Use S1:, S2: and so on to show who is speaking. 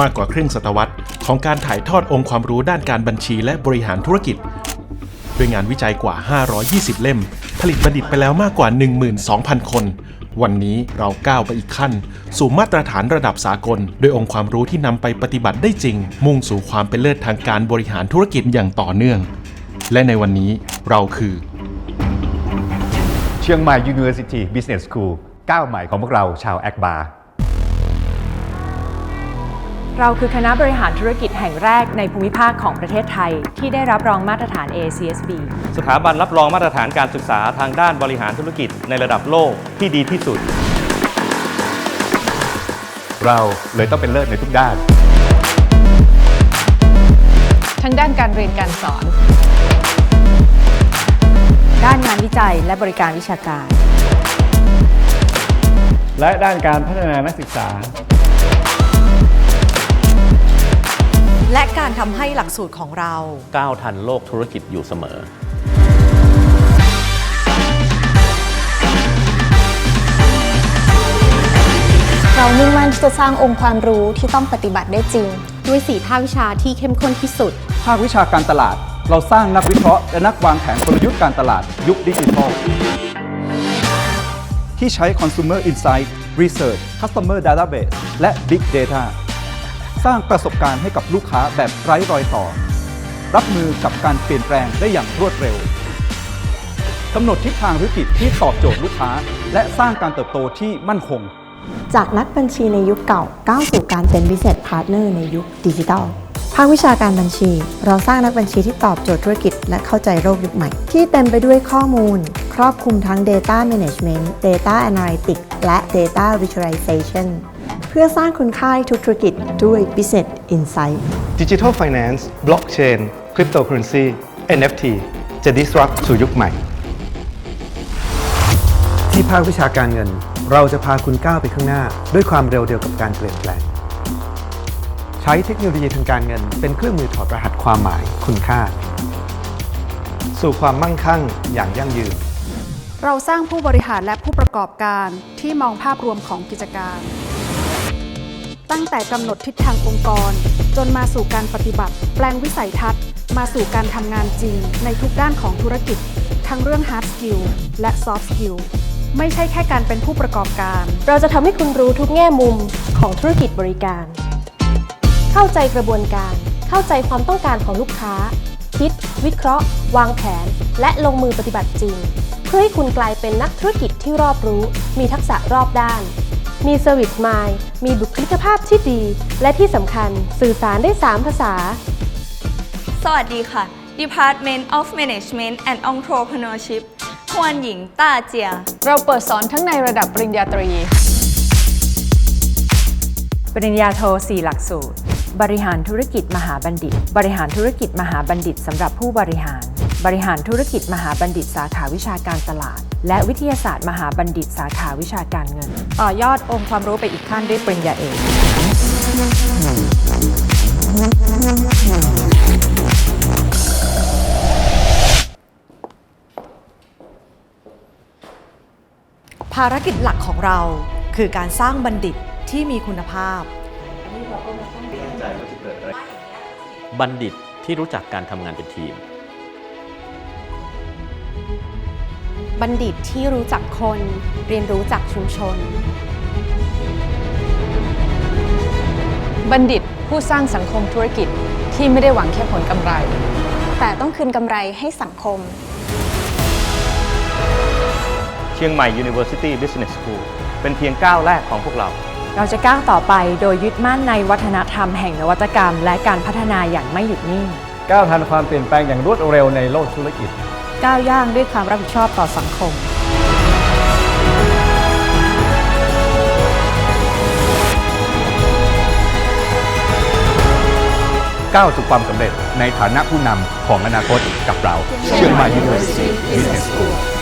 S1: มากกว่าครึ่งศตวรรษของการถ่ายทอดองค์ความรู้ด้านการบัญชีและบริหารธุรกิจ ด้วยงานวิจัยกว่า 520 เล่ม ผลิตบัณฑิตไปแล้วมากกว่า 12,000 คน วันนี้เราก้าวไปอีกขั้น สู่มาตรฐานระดับสากล ด้วยองค์ความรู้ที่นำไปปฏิบัติได้จริง มุ่งสู่ความเป็นเลิศทางการบริหารธุรกิจอย่างต่อเนื่อง และในวันนี้เราคือ
S2: เชียงใหม่ University Business School ก้าวใหม่ของพวกเราชาวแอคบาร์
S3: เราคือคณะบริหารธุรกิจแห่งแรกในภูมิภาคของประเทศไทย ที่ได้รับรองมาตรฐาน ACSB
S4: สถาบันรับรองมาตรฐานการศึกษาทางด้านบริหารธุรกิจในระดับโลกที่ดีที่สุด
S2: เราเลยต้องเป็นเลิศในทุกด้าน
S5: ทั้งด้านการเรียนการสอน
S3: ด้านงานวิจัยและบริการวิชาการ
S6: และด้านการพัฒนานักศึกษา
S7: ทำให้หลักสูตรของเรา
S8: ก้าวทันโลกธุรกิจอยู่เสมอ
S9: เรามุ่งมั่นที่จะสร้างองค์ความรู้ที่ต้องปฏิบัติได้จริง
S10: ด้วยสี่ภาควิชาที่เข้มข้นที่สุด
S6: ภาควิชาการตลาด เราสร้างนักวิเคราะห์และนักวางแผนกลยุทธ์การตลาดยุคดิจิทัลที่ใช้ consumer insight research customer database และ big data สร้างประสบการณ์ให้กับลูกค้าแบบไร้รอยต่อ รับมือกับการเปลี่ยนแปลงได้อย่างรวดเร็วกำหนดทิศทางธุรกิจที่ตอบโจทย์ลูกค้า และสร้างการเติบโตที่มั่นคง
S9: จากนักบัญชีในยุคเก่าก้าวสู่การเป็น business partner ในยุคดิจิทัลภาควิชาการบัญชี เราสร้างนักบัญชีที่ตอบโจทย์ธุรกิจ และเข้าใจโลกยุคใหม่ ที่เต็มไปด้วยข้อมูล ครอบคลุมทั้ง data management data analytics และ data visualization เพื่อสร้างคุณค่าให้ทุกธุรกิจด้วย business insight
S11: Digital Finance Blockchain Cryptocurrency NFT จะ disrupt สู่ยุคใหม่
S12: ที่ภาควิชาการเงิน เราจะพาคุณก้าวไปข้างหน้า ด้วยความเร็วเดียวกับการเปลี่ยนแปลง ใช้เทคโนโลยีทางการเงิน เป็นเครื่องมือถอดรหัสความหมายคุณค่า
S11: สู่ความมั่งคั่งอย่างยั่งยืน
S5: เราสร้างผู้บริหารและผู้ประกอบการที่มองภาพรวมของกิจการ ตั้งแต่กำหนดทิศทางองค์กร จนมาสู่การปฏิบัติ แปลงวิสัยทัศน์ มาสู่การทำงานจริง ในทุกด้านของธุรกิจ ทั้งเรื่อง hard skill และ soft skill ไม่ใช่แค่การเป็นผู้ประกอบการ
S10: เราจะทำให้คุณรู้ทุกแง่มุมของธุรกิจบริการ เข้าใจกระบวนการ เข้าใจความต้องการของลูกค้า คิด วิเคราะห์ วางแผน และลงมือปฏิบัติจริง เพื่อให้คุณกลายเป็นนักธุรกิจที่รอบรู้ มีทักษะรอบด้าน มี Service Mind มีบุคลิกภาพที่ดี และที่สำคัญสื่อสารได้ 3 ภาษา
S13: สวัสดีค่ะ Department of Management and Entrepreneurship ฮวนหญิงต้าเจีย
S5: เราเปิดสอนทั้งในระดับปริญญาตรี
S3: ปริญญาโท4หลักสูตร บริหารธุรกิจมหาบัณฑิต บริหารธุรกิจมหาบัณฑิตสำหรับผู้บริหาร บริหารธุรกิจมหาบัณฑิตสาขาวิชาการตลาด และวิทยาศาสตร์มหาบัณฑิตสาขาวิชาการเงิน ต่อยอดองค์ความรู้ไปอีกขั้นด้วยปริญญาเอก
S7: ภารกิจหลักของเราคือการสร้างบัณฑิตที่มีคุณภาพ
S8: บัณฑิตที่รู้จักการทำงานเป็นทีม
S10: บัณฑิตที่รู้จักคน เรียนรู้จากชุมชน
S5: บัณฑิตผู้สร้างสังคมธุรกิจที่ไม่ได้หวังแค่ผลกำไร
S9: แต่ต้องคืนกำไรให้สังคม
S4: เชียงใหม่ University Business School เป็นเพียงก้าวแรกของพวกเรา
S3: เราจะก้าวต่อไปโดยยึดมั่นในวัฒนธรรมแห่งนวัตกรรม และการพัฒนาอย่างไม่หยุดนิ่ง
S6: ก้าวทันความเปลี่ยนแปลงอย่างรวดเร็วในโลกธุรกิจ
S3: ก้าวย่างด้วยความรับผิดชอบต่อสังคม
S2: ก้าวสู่ความสำเร็จในฐานะผู้นำของอนาคตกับเรา เชียงใหม่ University Business School